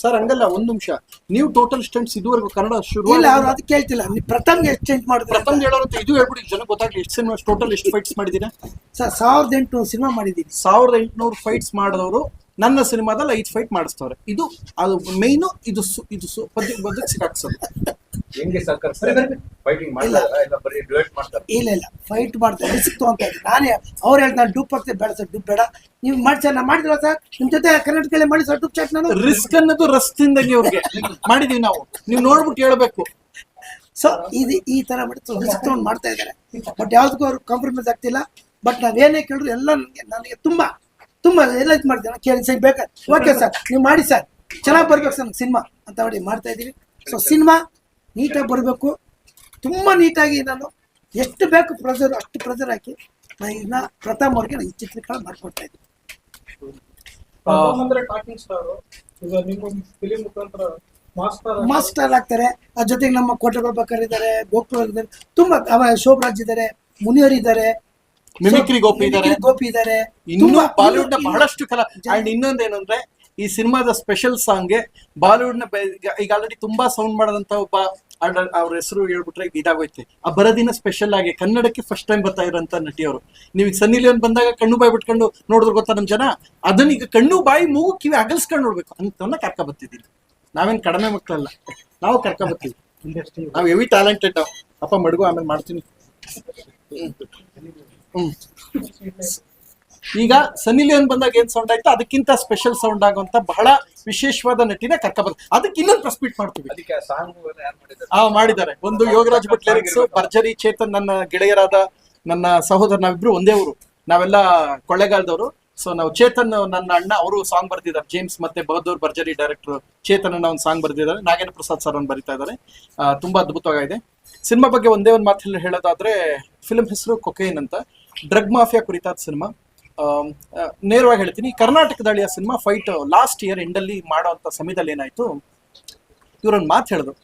Sir ಹಂಗಲ್ಲ ಒಂದ್ ನಿಮಿಷ. ನೀವು ಟೋಟಲ್ ಸ್ಟೆಂಟ್ಸ್ ಇದುವರೆಗೂ ಕನ್ನಡ ಶುರು ಇಲ್ಲ ಅವ್ರು ಅದಕ್ಕೆ ಹೇಳ್ತಿಲ್ಲ. ನೀವು ಪ್ರಥಮ್ಗೆ ಎಷ್ಟು ಚೇಂಜ್ ಮಾಡಿದ್ರೆ ಪ್ರಥಮ ಹೇಳೋರು ಇದು ಹೇಳ್ಬಿಡಿ ಜನ ಗೊತ್ತಾಗ್ಲಿ ಎಷ್ಟು ಸಿನಿಮಾ ಟೋಟಲ್ ಎಷ್ಟು ಫೈಟ್ಸ್ ಮಾಡಿದೀರಾ ಸರ್ ಸಾವಿರದ ಎಂಟುನೂರು ಸಿನಿಮಾ ಮಾಡಿದ್ದೀನಿ. ಸಾವಿರದ ಎಂಟುನೂರು ಫೈಟ್ಸ್ ಮಾಡಿದವರು ನನ್ನ ಸಿನಿಮಾದಲ್ಲಿ ಐದು ಫೈಟ್ ಮಾಡಿಸ್ತವ್ರೆ. ಇದು ಅದು ಮೈನು ಇದು ಸು- ಇದು ಸು- ಬದುಕ್ ಸಿಕ್ಕಾಕ್ಸೋದು. ಹೆಂಗೆ ಸಹಕರಿಸ್ತಾರೆ? ಫೈಟಿಂಗ್ ಮಾಡ್ತಾರ ಇಲ್ಲ. ಬರೀ ಮಾಡ್ತಾರೆ? ಇಲ್ಲ ಇಲ್ಲ. ಫೈಟ್ ಮಾಡ್ತಾರೆ. ಸಿಕ್ತು ಅಂತ. ನಾನೇ ಅವ್ರು ಹೇಳ್ತಾರೆ ನಾನು ಡೂಪ್ ಹಾಕ್ತೆ ಬೇಡ ಸರ್ ಡೂಪ್ ಬೇಡ. ನೀವು ಮಾಡಿ ಸರ್ ನಾನು ಮಾಡಿದ್ರಲ್ಲ ಸರ್? ನಿಮ್ಮ ಜೊತೆ ಕರ್ನಾಟಕದಲ್ಲಿ ಮಾಡಿ ಸರ್ ಡೂಪ್ ಚಾಟ್ ನಾನು? ರಿಸ್ಕ್ ಅನ್ನೋದು ರಸ್ತಿಂದಂಗೆ ಅವ್ರಿಗೆ ಮಾಡಿದೀವಿ ನಾವು. ನೀವು ನೋಡ್ಬಿಟ್ಟು ಹೇಳ್ಬೇಕು. ಸೊ ಇದು ಈ ತರ ಮಾಡಿ ರಿಸ್ಕ್ ತಗೊಂಡು ಮಾಡ್ತಾ ಇದ್ದಾರೆ. ಬಟ್ ಯಾವ್ದಕ್ಕೂ ಅವ್ರು ಕಾಂಪ್ರಮೈಸ್ ಆಗ್ತಿಲ್ಲ. ಬಟ್ ನಾವೇನೇ ಕೇಳಿದ್ರು ಎಲ್ಲ ನನಗೆ ನನಗೆ ತುಂಬಾ ತುಂಬಾ ಎಲ್ಲ ಇದು ಮಾಡ್ತೀನಿ. ಕೇಳಿ ಸರ್ ಬೇಕಾ ಓಕೆ ಸರ್ ನೀವು ಮಾಡಿ ಸರ್ ಚೆನ್ನಾಗಿ ಬರ್ಬೇಕು ಸರ್ ಸಿನಿಮಾ ಅಂತ ಹೇಳಿ ಮಾಡ್ತಾ ಇದ್ದೀವಿ. ಸೊ ಸಿನಿಮಾ ನೀಟಾಗಿ ಬರಬೇಕು. ತುಂಬಾ ನೀಟಾಗಿ ನಾನು ಎಷ್ಟು ಬೇಕು ಪ್ರೆಸರ್ ಅಷ್ಟು ಪ್ರೆಸರ್ ಹಾಕಿ ನಾನು ಇದನ್ನ ಪ್ರಥಮ ಅವ್ರಿಗೆ ನಾನು ಈ ಚಿತ್ರೀಕರಣ ಮಾಡ್ಕೊಡ್ತಾ ಇದ್ದೀನಿ. ಮಾಸ್ಟರ್ ಮಾಸ್ಟರ್ ಆಗ್ತಾರೆ. ಅದ್ರ ಜೊತೆಗೆ ನಮ್ಮ ಕೋಟೆ ಪ್ರಭಾಕರ್ ಇದ್ದಾರೆ ಗೋಕುಲ್ ಇದ್ದಾರೆ. ತುಂಬಾ ಅವ ಶೋಭರಾಜ್ ಇದ್ದಾರೆ ಮುನಿಯರ್ ಇದ್ದಾರೆ. ಮಿಮಿಕ್ರಿ ಗೋಪಿ ಇದ್ದಾರೆ. ಗೋಪಿ ಇದ್ದಾರೆ. ಬಾಲಿವುಡ್ನ ಬಹಳಷ್ಟು ಕಲಾ ಅಂಡ್ ಇನ್ನೊಂದೇನಂದ್ರೆ ಈ ಸಿನಿಮಾದ ಸ್ಪೆಷಲ್ ಸಾಂಗ್ಗೆ ಬಾಲಿವುಡ್ನ ಈಗ- ಆಲ್ರೆಡಿ ತುಂಬಾ ಸೌಂಡ್ ಮಾಡದಂತ ಒಬ್ಬ ಅವ್ರ ಹೆಸರು ಹೇಳ್ಬಿಟ್ರೆ ಇದಾಗೋಯ್ತೆ. ಆ ಬರದಿನ ಸ್ಪೆಷಲ್ ಆಗಿ ಕನ್ನಡಕ್ಕೆ ಫಸ್ಟ್ ಟೈಮ್ ಬರ್ತಾ ಇರೋಂತ ನಟಿಯವರು. ನೀವು ಸನ್ನಿ ಲಿಯೋನ್ ಬಂದಾಗ ಕಣ್ಣು ಬಾಯಿ ಬಿಟ್ಕೊಂಡು ನೋಡಿದ್ರು ಗೊತ್ತಾ ನಮ್ ಜನ? ಅದನ್ನ ಈಗ ಕಣ್ಣು ಬಾಯಿ ಮೂಗು ಕಿವಿ ಅಗಲ್ಸ್ಕೊಂಡು ನೋಡ್ಬೇಕು. ಅಂತವನ್ನ ಕರ್ಕ ಬರ್ತಿದ್ದೀವಿ. ನಾವೇನ್ ಕಡಿಮೆ ಮಕ್ಕಳಲ್ಲ. ನಾವು ಕರ್ಕ ಬರ್ತೀವಿ. ನಾವು ಹೆವಿ ಟ್ಯಾಲೆಂಟೆಡ್ ನಾವು ಅಪ್ಪ ಮಡಗು ಆಮೇಲೆ ಮಾಡ್ತೀನಿ. ಹ್ಮ್. ಈಗ ಸನ್ನಿ ಲಿಯೋನ್ ಬಂದಾಗ ಏನ್ ಸೌಂಡ್ ಆಯ್ತು? ಅದಕ್ಕಿಂತ ಸ್ಪೆಷಲ್ ಸೌಂಡ್ ಆಗುವಂತ ಬಹಳ ವಿಶೇಷವಾದ ನಟಿನ ಕರ್ಕೊಬರ್ ಅದಕ್ಕೆ ಇನ್ನೊಂದು ಪ್ರೆಸ್ ಮೀಟ್ ಮಾಡ್ತೀವಿ. ಆ ಮಾಡಿದ್ದಾರೆ? ಒಂದು ಯೋಗರಾಜ್ ಭಟ್ ಲಿರಿಕ್ಸ್ ಭರ್ಜರಿ ಚೇತನ್ ನನ್ನ ಗೆಳೆಯರಾದ ನನ್ನ ಸಹೋದರ ನಾವಿಬ್ರು ಒಂದೇ ಊರು. ನಾವೆಲ್ಲ ಕೊಳ್ಳೆಗಾಲದವರು. ಸೊ ನಾವು ಚೇತನ್ ನನ್ನ ಅಣ್ಣ ಅವರು ಸಾಂಗ್ ಬರ್ತಿದ್ದಾರೆ ಜೇಮ್ಸ್ ಮತ್ತೆ ಬಹದ್ದೂರ್ ಭರ್ಜರಿ ಡೈರೆಕ್ಟರ್ ಚೇತನ್ ಅನ್ನ ಒಂದು ಸಾಂಗ್ ಬರ್ದಿದ್ದಾರೆ. ನಾಗೇಂದ್ರ ಪ್ರಸಾದ್ ಸರ್ ಅವ್ನು ಬರಿತಾ ಇದ್ದಾರೆ. ತುಂಬಾ ಅದ್ಭುತವಾಗಿದೆ. ಸಿನಿಮಾ ಬಗ್ಗೆ ಒಂದೇ ಒಂದು ಮಾತಲ್ಲಿ ಹೇಳೋದಾದ್ರೆ ಫಿಲ್ಮ್ ಹೆಸರು ಕೊಕೈನ್ ಅಂತ. ಡ್ರಗ್ ಮಾಫಿಯಾ ಕುರಿತಾದ ಸಿನಿಮಾ. ನೇರವಾಗಿ ಹೇಳ್ತೀನಿ ಕರ್ನಾಟಕದಳಿಯ ಸಿನಿಮಾ ಫೈಟ್ ಲಾಸ್ಟ್ ಇಯರ್ ಎಂಡಲ್ಲಿ ಮಾಡುವಂಥ ಸಮಯದಲ್ಲಿ ಏನಾಯ್ತು? ಇವ್ರೊಂದು ಮಾತು ಹೇಳಿದ್ರು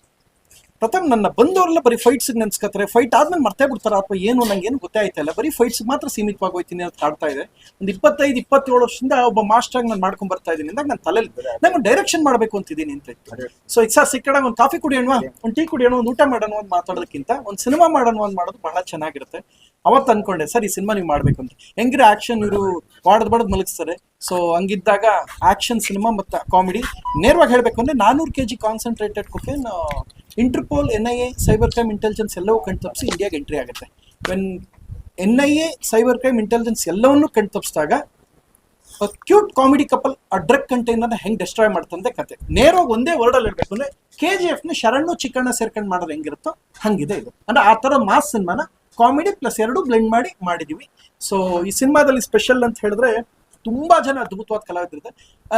ಪ್ರಥಮ ನನ್ನ ಬಂದವರೆಲ್ಲ ಬರೀ ಫೈಟ್ಸಿಗೆ ನೆನ್ಸ್ಕತ್ತಾರೆ ಫೈಟ್ ಆದ್ಮೇಲೆ ಮರ್ತೇ ಬಿಡ್ತಾರೆ? ಅಥವಾ ಏನು ನಂಗೆ ಏನು ಗೊತ್ತೇ ಆಯ್ತಲ್ಲ ಬರೀ ಫೈಟ್ಸ್ ಮಾತ್ರ ಸೀಮಿತವಾಗಿ ಹೋಯ್ತೀನಿ ಅಂತ ಕಾಡ್ತಾ ಇದೆ. ಒಂದು ಇಪ್ಪತ್ತೈದು ಇಪ್ಪತ್ತೇಳು ವರ್ಷದಿಂದ ಒಬ್ಬ ಮಾಸ್ಟರ್ ನಾನು ಮಾಡ್ಕೊಂಡ್ ಬರ್ತಾ ಇದ್ದೀನಿ ಅಂದಾಗ ನನ್ನ ತಲೆಯಲ್ಲಿ ನಾನು ಡೈರೆಕ್ಷನ್ ಮಾಡಬೇಕು ಅಂತಿದ್ದೀನಿ ಅಂತ ಇತ್ತು. ಸೊ ಈಗ ಸರ್ ಸಿಕ್ಕಡ ಒಂದು ಕಾಫಿ ಕುಡಿಯೋಣ ಒಂದು ಟೀ ಕುಡಿಯೋಣ ಒಂದು ಊಟ ಮಾಡೋಣ ಅಂತ ಮಾತಾಡೋದಕ್ಕಿಂತ ಒಂದು ಸಿನಿಮಾ ಮಾಡೋಣ ಅಂತ ಮಾಡೋದು ಬಹಳ ಚೆನ್ನಾಗಿರುತ್ತೆ. ಅವತ್ತು ಅನ್ಕೊಂಡೆ, ಸರ್ ಈ ಸಿನಿಮಾ ನೀವು ಮಾಡ್ಬೇಕು ಅಂತ ಹೆಂಗಿರೋ ಆಕ್ಷನ್ ಇವರು ಬಾಡದ್ ಬಾಡದ್ ಮಲಗಿಸ್ತಾರೆ. ಸೊ ಹಂಗಿದ್ದಾಗ ಆಕ್ಷನ್ ಸಿನಿಮಾ ಮತ್ತು ಕಾಮಿಡಿ ನೇರವಾಗಿ ಹೇಳ್ಬೇಕು ಅಂದ್ರೆ ನಾನೂರು K G concentrated cocaine Interpol N I A cyber crime intelligence ಎಲ್ಲವೂ ಕಣ್ ತಪ್ಪಿಸಿ ಇಂಡಿಯಾಗೆ ಎಂಟ್ರಿ ಆಗುತ್ತೆ. When N I A cyber crime intelligence ಎಲ್ಲವನ್ನೂ ಕಣ್ ತಪ್ಪಿಸಿದಾಗ ಕ್ಯೂಟ್ ಕಾಮಿಡಿ ಕಪಲ್ ಆ ಡ್ರಗ್ ಕಂಟೈನರ್ನ ಹೆಂಗ್ ಡೆಸ್ಟ್ರಾಯ್ ಮಾಡ್ತಂತೆ ಕತೆ. ನೇರವಾಗಿ ಒಂದೇ ವರ್ಡಲ್ಲಿ ಹೇಳ್ಬೇಕು ಅಂದ್ರೆ ಕೆ ಜಿ ಎಫ್ನ ಶರಣು ಚಿಕ್ಕಣ್ಣ ಸೇರ್ಕೊಂಡು ಮಾಡೋದು ಹೆಂಗಿರುತ್ತೋ ಹಂಗಿದೆ ಇದು. ಅಂದ್ರೆ ಆ ತರ ಮಾಸ್ ಸಿನಿಮಾನ ಕಾಮಿಡಿ ಪ್ಲಸ್ ಎರಡು ಬ್ಲೆಂಡ್ ಮಾಡಿ ಮಾಡಿದೀವಿ. ಸೊ ಈ ಸಿನಿಮಾದಲ್ಲಿ ಸ್ಪೆಷಲ್ ಅಂತ ಹೇಳಿದ್ರೆ ತುಂಬಾ ಜನ ಅದ್ಭುತವಾದ ಕಲಾವಿದರಿದೆ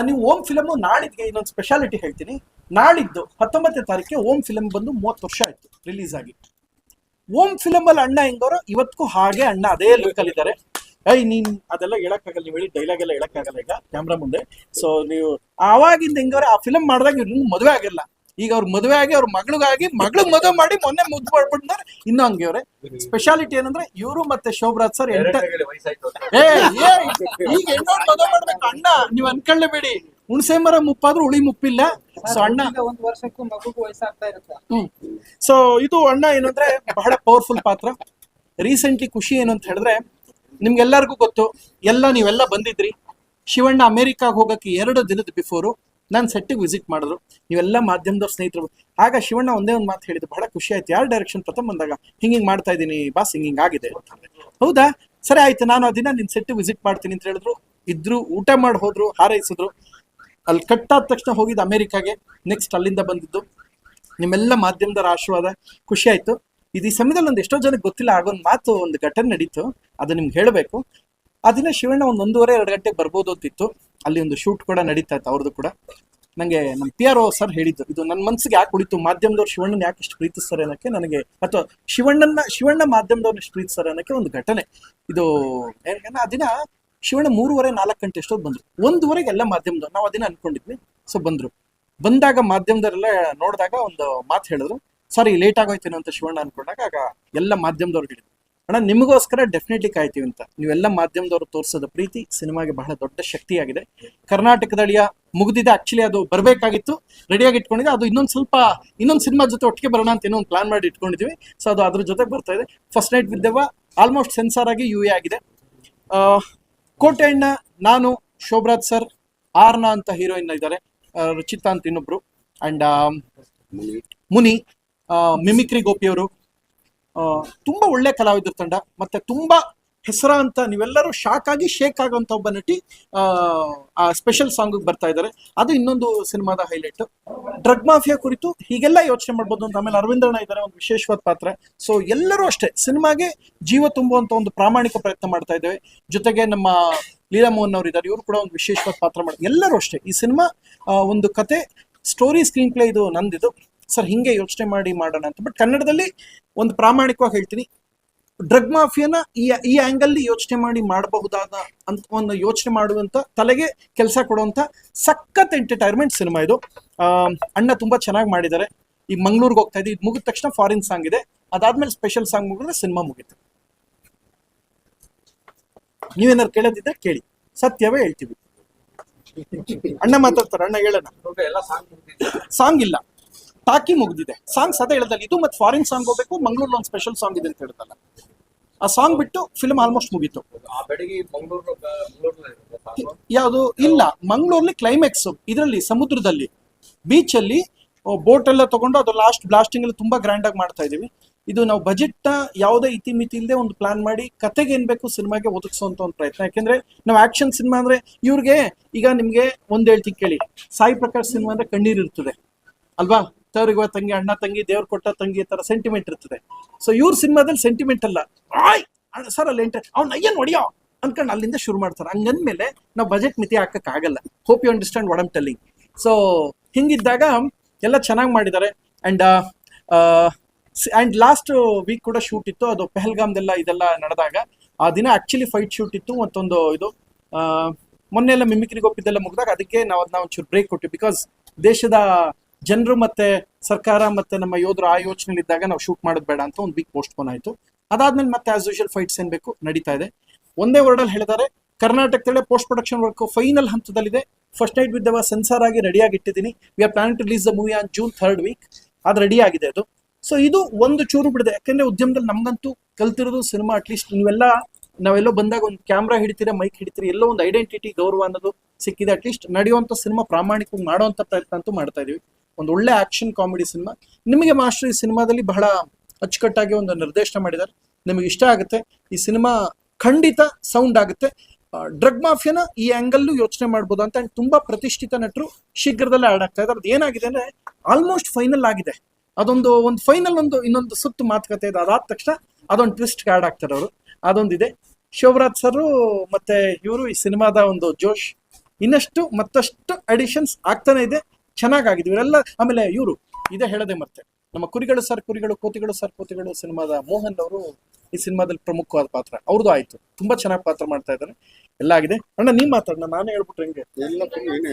ನೀವು ಓಮ್ ಫಿಲಮ್ ನಾಳಿದ್ಗೆ ಇನ್ನೊಂದು ಸ್ಪೆಷಾಲಿಟಿ ಹೇಳ್ತೀನಿ. ನಾಳಿದ್ದು ಹತ್ತೊಂಬತ್ತನೇ ತಾರೀಕಿಗೆ ಓಮ್ ಫಿಲಮ್ ಬಂದು ಮೂವತ್ತು ವರ್ಷ ಆಯ್ತು ರಿಲೀಸ್ ಆಗಿ. ಓಮ್ ಫಿಲಮ್ ಅಲ್ಲಿ ಅಣ್ಣ ಹೆಂಗವರು? ಇವತ್ತಿಗೂ ಹಾಗೆ ಅಣ್ಣ ಅದೇ ಲುಕ್ ಅಲ್ಲಿ ಇದ್ದಾರೆ. ಐ ನೀನ್ ಅದೆಲ್ಲ ಹೇಳಕ್ಕಾಗಲ್ಲ, ನೀವು ಹೇಳಿ ಡೈಲಾಗ್ ಎಲ್ಲ ಹೇಳಕ್ಕಾಗಲ್ಲ ಈಗ ಕ್ಯಾಮ್ರಾ ಮುಂದೆ. ಸೊ ನೀವು ಆವಾಗಿಂದ ಹೆಂಗವ್ರೆ, ಆ ಫಿಲಮ್ ಮಾಡಿದಾಗ ಇವ್ರು ಮದುವೆ ಆಗಿಲ್ಲ. ಈಗ ಅವ್ರ ಮದುವೆ ಆಗಿ ಅವ್ರ ಮಗಳಿಗಾಗಿ ಮಗಳಿಗೆ ಮದುವೆ ಮಾಡಿ ಮೊನ್ನೆ ಮುದ್ದು ಮಾಡ್ಬಿಟ್ಟಿದ್ದಾರೆ ಇನ್ನೂ ಹಂಗೆ ಅವ್ರೆ ಸ್ಪೆಷಾಲಿಟಿ ಏನಂದ್ರೆ ಇವರು ಮತ್ತೆ ಶೋಭರಾಜ್ ಸರ್ ಎಂಟ ಏ ಈಗ ಎಂಟ್ ಮದುವೆ ಮಾಡ್ಬೇಕು ಅಣ್ಣ ನೀವ್ ಅನ್ಕೊಳ್ಳೇಬೇಡಿ ಹುಣಸೆ ಮರ ಮುಪ್ಪಾದ್ರೂ ಉಳಿ ಮುಪ್ಪಿಲ್ಲ. ಸೊ ಅಣ್ಣ ಒಂದು ವರ್ಷಕ್ಕೂ ಮಗುಗೂ ವಯಸ್ಸಾಗ್ತಾ ಇರುತ್ತೆ. ಹ್ಮ್. ಸೊ ಇದು ಅಣ್ಣ ಏನಂದ್ರೆ ಬಹಳ ಪವರ್ಫುಲ್ ಪಾತ್ರ. ರೀಸೆಂಟ್ಲಿ ಖುಷಿ ಏನಂತ ಅಂತ ಹೇಳಿದ್ರೆ ನಿಮ್ಗೆಲ್ಲರಿಗೂ ಗೊತ್ತು ಎಲ್ಲ ನೀವೆಲ್ಲ ಬಂದಿದ್ರಿ. ಶಿವಣ್ಣ ಅಮೆರಿಕಾಗ ಹೋಗಕ್ಕೆ ಎರಡು ದಿನದ ಬಿಫೋರು ನಾನು ಸೆಟ್ಟಿಗೆ ವಿಸಿಟ್ ಮಾಡಿದ್ರು. ನೀವೆಲ್ಲ ಮಾಧ್ಯಮದವ್ರ ಸ್ನೇಹಿತರು. ಆಗ ಶಿವಣ್ಣ ಒಂದೇ ಒಂದು ಮಾತು ಹೇಳಿದ್ದು, ಬಹಳ ಖುಷಿ ಆಯ್ತು. ಯಾರು ಡೈರೆಕ್ಷನ್ ಪ್ರಥಮ ಬಂದಾಗ? ಹಿಂಗೆ ಹಿಂಗೆ ಮಾಡ್ತಾ ಇದ್ದೀನಿ. ಬಾಸ್ ಹಿಂಗೆ ಆಗಿದೆ ಹೌದಾ? ಸರಿ ಆಯ್ತು. ನಾನು ಆ ದಿನ ನಿನ್ ಸೆಟ್ ವಿಸಿಟ್ ಮಾಡ್ತೀನಿ ಅಂತ ಹೇಳಿದ್ರು. ಇದ್ರು, ಊಟ ಮಾಡಿ ಹೋದ್ರು, ಹಾರೈಸಿದ್ರು. ಅಲ್ಲಿ ಕಟ್ಟಾದ ತಕ್ಷಣ ಹೋಗಿದ್ದು ಅಮೆರಿಕಾಗೆ. ನೆಕ್ಸ್ಟ್ ಅಲ್ಲಿಂದ ಬಂದಿದ್ದು. ನಿಮ್ಮೆಲ್ಲ ಮಾಧ್ಯಮದವರ ಆಶೀರ್ವಾದ. ಖುಷಿ ಆಯ್ತು. ಇದು ಈ ಸಮಯದಲ್ಲಿ ಒಂದು ಎಷ್ಟೋ ಜನಕ್ಕೆ ಗೊತ್ತಿಲ್ಲ. ಆಗೊಂದು ಮಾತು, ಒಂದು ಘಟನೆ ನಡೀತು. ಅದು ನಿಮ್ಗೆ ಹೇಳಬೇಕು. ಆ ದಿನ ಶಿವಣ್ಣ ಒಂದು ಒಂದೂವರೆ, ಎರಡು ಗಂಟೆಗೆ ಬರ್ಬೋದು ಅಂತಿತ್ತು. ಅಲ್ಲಿ ಒಂದು ಶೂಟ್ ಕೂಡ ನಡೀತಾ ಇತ್ತು ಅವ್ರದ್ದು ಕೂಡ. ನನಗೆ ನಮ್ಮ ಪಿ ಆರ್ ಓ ಸರ್ ಹೇಳಿದ್ದು, ಇದು ನನ್ನ ಮನಸ್ಸಿಗೆ ಯಾಕೆ ಉಳಿತು? ಮಾಧ್ಯಮದವ್ರು ಶಿವಣ್ಣನ ಯಾಕೆ ಇಷ್ಟು ಪ್ರೀತಿಸ್ತಾರೆ ಅನ್ನೋಕ್ಕೆ ನನಗೆ ಅಥವಾ ಶಿವಣ್ಣನ ಶಿವಣ್ಣ ಮಾಧ್ಯಮದವ್ರನ್ನ ಇಷ್ಟು ಪ್ರೀತಿಸ್ತಾರೆ ಅನ್ನೋಕ್ಕೆ ಒಂದು ಘಟನೆ. ಇದು ಆ ದಿನ ಶಿವಣ್ಣ ಮೂರುವರೆ, ನಾಲ್ಕು ಗಂಟೆ ಎಷ್ಟೊತ್ತು ಬಂದರು? ಒಂದುವರೆಗೆ ಎಲ್ಲ ಮಾಧ್ಯಮದವ್ರು, ನಾವು ಅದನ್ನ ಅನ್ಕೊಂಡಿದ್ವಿ. ಸೊ ಬಂದ್ರು. ಬಂದಾಗ ಮಾಧ್ಯಮದವರೆಲ್ಲ ನೋಡಿದಾಗ ಒಂದು ಮಾತು ಹೇಳಿದ್ರು, ಸಾರಿ ಲೇಟ್ ಆಗೋಯ್ತೇನೋ ಅಂತ ಶಿವಣ್ಣ ಅನ್ಕೊಂಡಾಗ, ಆಗ ಎಲ್ಲ ಮಾಧ್ಯಮದವ್ರು ಹೇಳಿದ್ರು. ಅಣ್ಣ, ನಿಮಗೋಸ್ಕರ ಡೆಫಿನೆಟ್ಲಿ ಕಾಯ್ತೀವಿ ಅಂತ. ನೀವೆಲ್ಲ ಮಾಧ್ಯಮದವರು ತೋರಿಸೋದ ಪ್ರೀತಿ ಸಿನಿಮಾಗೆ ಬಹಳ ದೊಡ್ಡ ಶಕ್ತಿಯಾಗಿದೆ. ಕರ್ನಾಟಕದಳಿಯ ಮುಗಿದಿದೆ. ಆಕ್ಚುಲಿ ಅದು ಬರಬೇಕಾಗಿತ್ತು. ರೆಡಿಯಾಗಿ ಇಟ್ಕೊಂಡಿದೆ. ಅದು ಇನ್ನೊಂದು ಸ್ವಲ್ಪ, ಇನ್ನೊಂದು ಸಿನಿಮಾ ಜೊತೆ ಒಟ್ಟಿಗೆ ಬರೋಣ ಅಂತ ಇನ್ನೊಂದು ಪ್ಲಾನ್ ಮಾಡಿ ಇಟ್ಕೊಂಡಿದ್ದೀವಿ ಸೊ ಅದು ಅದ್ರ ಜೊತೆ ಬರ್ತಾ ಇದೆ. ಫಸ್ಟ್ ನೈಟ್ ವಿದ್ಯವ ಆಲ್ಮೋಸ್ಟ್ ಸೆನ್ಸಾರ್ ಆಗಿ ಯು ಎ ಆಗಿದೆ. ಕೋಟೆ ಕೋಟೆಯಣ್ಣ ನಾನು, ಶೋಭರಾಜ್ ಸರ್ ಆರ್ನ ಅಂತ ಹೀರೋಯಿನ್ ಇದ್ದಾರೆ. ರುಚಿತಾ ಅಂತ ಇನ್ನೊಬ್ರು. And Muni. ಮಿಮಿಕ್ರಿ ಗೋಪಿಯವರು ತುಂಬಾ ಒಳ್ಳೆ ಕಲಾವಿದರ ತಂಡ ಮತ್ತೆ ತುಂಬಾ ಹೆಸರಾಂತ ನೀವೆಲ್ಲರೂ ಶಾಕ್ ಆಗಿ ಶೇಕ್ ಆಗುವಂತ ಒಬ್ಬ ನಟಿ ಆ, ಆ ಸ್ಪೆಷಲ್ ಸಾಂಗ್ ಬರ್ತಾ ಇದ್ದಾರೆ. ಅದು ಇನ್ನೊಂದು ಸಿನಿಮಾದ ಹೈಲೈಟ್ ಡ್ರಗ್ ಮಾಫಿಯಾ ಕುರಿತು ಹೀಗೆಲ್ಲ ಯೋಚನೆ ಮಾಡ್ಬೋದು ಅಂತ ಆಮೇಲೆ ಅರವಿಂದಣ್ಣ ಇದ್ದಾರೆ ಒಂದು ವಿಶೇಷವಾದ ಪಾತ್ರ. ಸೊ ಎಲ್ಲರೂ ಅಷ್ಟೇ ಸಿನಿಮಾಗೆ ಜೀವ ತುಂಬುವಂತ ಒಂದು ಪ್ರಾಮಾಣಿಕ ಪ್ರಯತ್ನ ಮಾಡ್ತಾ ಇದ್ದೇವೆ. ಜೊತೆಗೆ ನಮ್ಮ ಲೀಲಾ ಮೋಹನ್ ಅವರು ಇದ್ದಾರೆ ಇವರು ಕೂಡ ಒಂದು ವಿಶೇಷವಾದ ಪಾತ್ರ ಮಾಡಿ ಎಲ್ಲರೂ ಅಷ್ಟೇ. ಈ ಸಿನಿಮಾ ಒಂದು ಕತೆ ಸ್ಟೋರಿ ಸ್ಕ್ರೀನ್ ಪ್ಲೇ ಇದು ನಂದಿದು. ಸರ್ ಹಿಂಗೆ ಯೋಚನೆ ಮಾಡಿ ಮಾಡೋಣ ಅಂತ. ಬಟ್ ಕನ್ನಡದಲ್ಲಿ ಒಂದು ಪ್ರಾಮಾಣಿಕವಾಗಿ ಹೇಳ್ತೀನಿ. ಡ್ರಗ್ ಮಾಫಿಯಾನ ಈ ಈ ಆ್ಯಂಗಲ್ ಯೋಚನೆ ಮಾಡಿ ಮಾಡಬಹುದಾದ ಅಂತ ಒಂದು ಯೋಚನೆ ಮಾಡುವಂತ ತಲೆಗೆ ಕೆಲಸ ಕೊಡುವಂತ ಸಖತ್ ಎಂಟರ್ಟೈನ್ಮೆಂಟ್ ಸಿನಿಮಾ ಇದು. ಅಣ್ಣ ತುಂಬಾ ಚೆನ್ನಾಗಿ ಮಾಡಿದ್ದಾರೆ. ಈ ಮಂಗ್ಳೂರ್ಗೆ ಹೋಗ್ತಾ ಇದೆ ಇದು ಮುಗಿದ ತಕ್ಷಣ ಫಾರಿನ್ ಸಾಂಗ್ ಇದೆ. ಅದಾದ್ಮೇಲೆ ಸ್ಪೆಷಲ್ ಸಾಂಗ್ ಮುಗಿದ್ರೆ ಸಿನಿಮಾ ಮುಗೀತು. ನೀವೇನಾದ್ರು ಕೇಳೋದಿದ್ರೆ ಕೇಳಿ. ಸತ್ಯವೇ ಹೇಳ್ತೀವಿ. ಅಣ್ಣ ಮಾತಾಡ್ತಾರೆ. ಅಣ್ಣ ಹೇಳೋಣ. ಸಾಂಗ್ ಇಲ್ಲ. ಟಾಕಿ ಮುಗ್ದಿದೆ. ಸಾಂಗ್ಸ್ ಅದೇ ಹೇಳ್ದಲ್ಲ ಇದು ಮತ್ತೆ ಫಾರಿನ್ ಸಾಂಗ್ ಹೋಗ್ಬೇಕು ಮಂಗಳೂರಲ್ಲಿ ಒಂದು ಸ್ಪೆಷಲ್ ಸಾಂಗ್ ಇದೆ ಅಂತ ಹೇಳ್ದಲ್ಲ ಆ ಸಾಂಗ್ ಬಿಟ್ಟು ಫಿಲ್ಮ್ ಆಲ್ಮೋಸ್ಟ್ ಮುಗೀತು. ಯಾವುದು? ಇಲ್ಲ. ಮಂಗಳೂರಲ್ಲಿ ಕ್ಲೈಮ್ಯಾಕ್ಸ್ ಇದರಲ್ಲಿ ಸಮುದ್ರದಲ್ಲಿ. ಬೀಚ್ ಅಲ್ಲಿ ಬೋಟ್ ಎಲ್ಲ ತಗೊಂಡು ಅದು ಲಾಸ್ಟ್ ಬ್ಲಾಸ್ಟಿಂಗ್ ಅಲ್ಲಿ ತುಂಬಾ ಗ್ರ್ಯಾಂಡ್ ಆಗಿ ಮಾಡ್ತಾ ಇದೀವಿ ಇದು ನಾವು ಬಜೆಟ್ನ ಯಾವುದೇ ಇತಿಮಿತಿ ಇಲ್ಲದೆ ಒಂದು ಪ್ಲಾನ್ ಮಾಡಿ ಕತೆಗೆ ಏನ್ ಬೇಕು ಸಿನಿಮಾಗೆ ಒದಗಿಸುವಂತ ಒಂದು ಪ್ರಯತ್ನ. ಯಾಕೆಂದ್ರೆ ನಾವು ಆಕ್ಷನ್ ಸಿನಿಮಾ ಅಂದ್ರೆ ಇವ್ರಿಗೆ ಈಗ ನಿಮ್ಗೆ ಒಂದ್ ಹೇಳ್ತೀನಿ ಕೇಳಿ. ಸಾಯಿ ಪ್ರಕಾಶ್ ಸಿನಿಮಾ ಅಂದ್ರೆ ಕಣ್ಣೀರ್ ಇರ್ತದೆ. ಅಲ್ವಾ? ತವ್ರಿಗೆ ತಂಗಿ, ಅಣ್ಣ ತಂಗಿ, ದೇವ್ರು ಕೊಟ್ಟ ತಂಗಿ ಥರ ಸೆಂಟಿಮೆಂಟ್ ಇರ್ತದೆ. ಸೊ ಇವ್ರ ಸಿನಿಮಾದಲ್ಲಿ ಸೆಂಟಿಮೆಂಟ್ ಅಲ್ಲ. ಆಯ್! ಸರ್, ಅಲ್ಲಿ ಎಂಟ, ಅವ್ನ ಅಯ್ಯನ್ ಹೊಡಿಯೋ ಅನ್ಕೊಂಡು ಅಲ್ಲಿಂದ ಶುರು ಮಾಡ್ತಾರೆ. ಹಂಗಂದ್ಮೇಲೆ ನಾವು ಬಜೆಟ್ ಮಿತಿ ಹಾಕಕ್ ಆಗಲ್ಲ hope you understand what telling so ಹಿಂಗಿದ್ದಾಗ ಎಲ್ಲ ಚೆನ್ನಾಗಿ ಮಾಡಿದ್ದಾರೆ. ಅಂಡ್ ಅಂಡ್ ಲಾಸ್ಟ್ ವೀಕ್ ಕೂಡ ಶೂಟ್ ಇತ್ತು. ಅದು ಪೆಹಲ್ಗಾಮ್ದೆಲ್ಲ ಇದೆಲ್ಲ ನಡೆದಾಗ. ಆ ದಿನ ಆಕ್ಚುಲಿ ಫೈಟ್ ಶೂಟ್ ಇತ್ತು. ಮತ್ತೊಂದು ಇದು ಮೊನ್ನೆಲ್ಲ ಮಿಮಿಕ್ರಿಗೆ ಒಪ್ಪಿದ್ದೆಲ್ಲ ಮುಗಿದಾಗ ಅದಕ್ಕೆ ನಾವು ಅದನ್ನ ಒಂಚೂರು ಬ್ರೇಕ್ ಕೊಟ್ಟಿವಿ ಬಿಕಾಸ್ ದೇಶದ ಜನರು ಮತ್ತೆ ಸರ್ಕಾರ ಮತ್ತೆ ನಮ್ಮ ಯೋಧರು ಆ ಯೋಚನೆಯಲ್ಲಿ ಇದ್ದಾಗ ನಾವು ಶೂಟ್ ಮಾಡೋದು ಬೇಡ ಅಂತ ಒಂದು ಬಿಗ್ ಪೋಸ್ಟ್ ಪೋನ್ ಆಯ್ತು. ಅದಾದ್ಮೇಲೆ ಮತ್ತೆ ಆಸ್ ಯೂಶಲ್ ಫೈಟ್ಸ್ ಏನ್ ಬೇಕು ನಡೀತಾ ಇದೆ. ಒಂದೇ ವರ್ಡಲ್ಲಿ ಹೇಳಿದ್ದಾರೆ ಕರ್ನಾಟಕದಲ್ಲೇ ಪೋಸ್ಟ್ ಪ್ರೊಡಕ್ಷನ್ ವರ್ಕ್ ಫೈನಲ್ ಹಂತದಲ್ಲಿದೆ. ಫಸ್ಟ್ ನೈಟ್ ವಿತ್ ಸೆನ್ಸಾರ್ ಆಗಿ ರೆಡಿಯಾಗಿ ಇಟ್ಟಿದ್ದೀನಿ. We are plan to release the movie on June third week ಅದು ರೆಡಿ ಆಗಿದೆ ಅದು. ಸೊ ಇದು ಒಂದು ಚೂರು ಬಿಡಿದೆ. ಯಾಕಂದ್ರೆ ಉದ್ಯಮದಲ್ಲಿ ನಮ್ಗಂತೂ ಕಲ್ತಿರೋದು ಸಿನಿಮಾ ಅಟ್ಲೀಸ್ಟ್ ನೀವೆಲ್ಲ, ನಾವೆಲ್ಲೋ ಬಂದಾಗ ಒಂದು ಕ್ಯಾಮ್ರಾ ಹಿಡಿತೀರಾ ಮೈಕ್ ಹಿಡಿತೀರಿ, ಎಲ್ಲೋ ಒಂದು ಐಡೆಂಟಿಟಿ ಗೌರವ ಅನ್ನೋದು ಸಿಕ್ಕಿದೆ. ಅಟ್ಲೀಸ್ಟ್ ನಡೆಯುವಂಥ ಸಿನಿಮಾ ಪ್ರಾಮಾಣಿಕವಾಗಿ ಮಾಡುವಂಥ ಪ್ರಯತ್ನ ಅಂತೂ ಮಾಡ್ತಾ ಇದೀವಿ. ಒಂದು ಒಳ್ಳೆ ಆಕ್ಷನ್ ಕಾಮಿಡಿ ಸಿನಿಮಾ ನಿಮಗೆ ಮಾಸ್ಟರ್ ಈ ಸಿನಿಮಾದಲ್ಲಿ ಬಹಳ ಅಚ್ಚುಕಟ್ಟಾಗಿ ಒಂದು ನಿರ್ದೇಶನ ಮಾಡಿದ್ದಾರೆ. ನಿಮಗೆ ಇಷ್ಟ ಆಗುತ್ತೆ. ಈ ಸಿನಿಮಾ ಖಂಡಿತ ಸೌಂಡ್ ಆಗುತ್ತೆ. ಡ್ರಗ್ ಮಾಫಿಯಾನ ಈ ಆಂಗಲ್ಲು ಯೋಚನೆ ಮಾಡ್ಬೋದು ಅಂತ ತುಂಬಾ ಪ್ರತಿಷ್ಠಿತ ನಟರು ಶೀಘ್ರದಲ್ಲೇ ಆಡ್ ಆಗ್ತಾ ಇದ್ದಾರೆ. ಅದೇನಾಗಿದೆ ಅಂದ್ರೆ ಆಲ್ಮೋಸ್ಟ್ ಫೈನಲ್ ಆಗಿದೆ. ಅದೊಂದು ಒಂದು ಫೈನಲ್ ಒಂದು ಇನ್ನೊಂದು ಸುತ್ತು ಮಾತುಕತೆ ಇದೆ. ಅದಾದ ತಕ್ಷಣ ಅದೊಂದು ಟ್ವಿಸ್ಟ್ ಆಡ್ ಆಗ್ತಾರೆ ಅವರು. ಅದೊಂದಿದೆ. ಶಿವರಾಜ್ ಸರ್ ಮತ್ತೆ ಇವರು ಈ ಸಿನಿಮಾದ ಒಂದು ಜೋಶ್ ಇನ್ನಷ್ಟು ಮತ್ತಷ್ಟು ಅಡಿಷನ್ಸ್ ಆಗ್ತಾನೆ ಇದೆ. ಚೆನ್ನಾಗಾಗಿದೆ. ಇವರೆಲ್ಲ ಆಮೇಲೆ ಇವರು ಇದೇ ಹೇಳದೆ ಮತ್ತೆ ನಮ್ಮ ಕುರಿಗಳು ಸರ್, ಕುರಿಗಳು, ಕೋತಿಗಳು ಸರ್, ಕೋತಿಗಳು ಸಿನಿಮಾದ ಮೋಹನ್ ಅವರು ಈ ಸಿನಿಮಾದಲ್ಲಿ ಪ್ರಮುಖವಾದ ಪಾತ್ರ. ಅವ್ರದ್ದು ಆಯ್ತು. ತುಂಬಾ ಚೆನ್ನಾಗಿ ಪಾತ್ರ ಮಾಡ್ತಾ ಇದ್ದಾರೆ ಎಲ್ಲ ಆಗಿದೆ. ಅಣ್ಣ ನೀವ್ ಮಾತಾಡೋಣ. ನಾನೇ ಹೇಳ್ಬಿಟ್ರೆ ಹೆಂಗೆ?